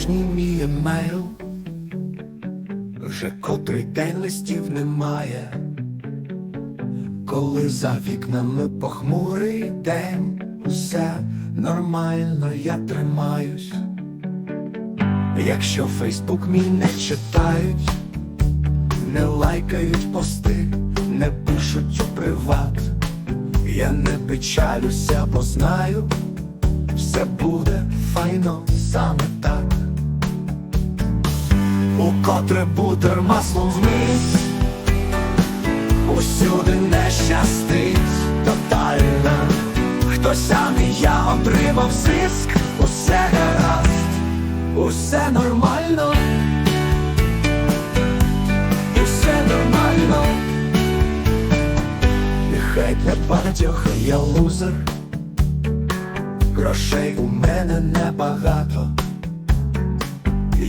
порожній мій емейл, вже котрий день листів немає, коли за вікнами похмурий день, усе нормально, я тримаюсь. Якщо Фейсбук мій не читають, не лайкають пости, не пишуть у приват. Я не печалюся, бо знаю, все буде файно саме так. Укотре бутер маслом вниз, усюди не щастить тотально. Хтось а не я отримав зиск, усе гаразд, усе нормально. І все нормально. Нехай для багатьох я лузер, грошей у мене небагато.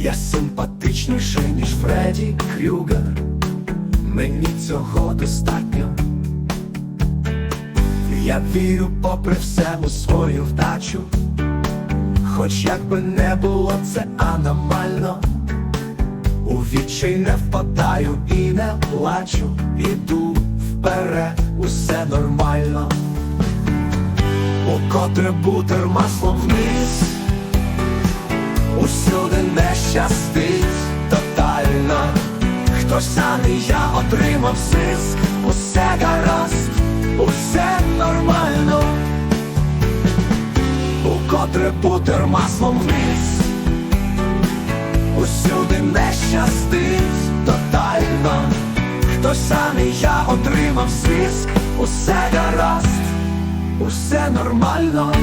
Я симпатичніший, ніж Фредді Крюгер. Мені цього достатньо. Я вірю попри все у свою вдачу. Хоч як би не було це аномально. У відчай не впадаю і не плачу, іду вперед, усе нормально. Укотре бутер маслом вниз, А я отримав зиск, усе гаразд, усе нормально. Укотре бутер маслом вниз. Усюди не щастить тотально, хтось а я отримав зиск, усе гаразд, усе нормально.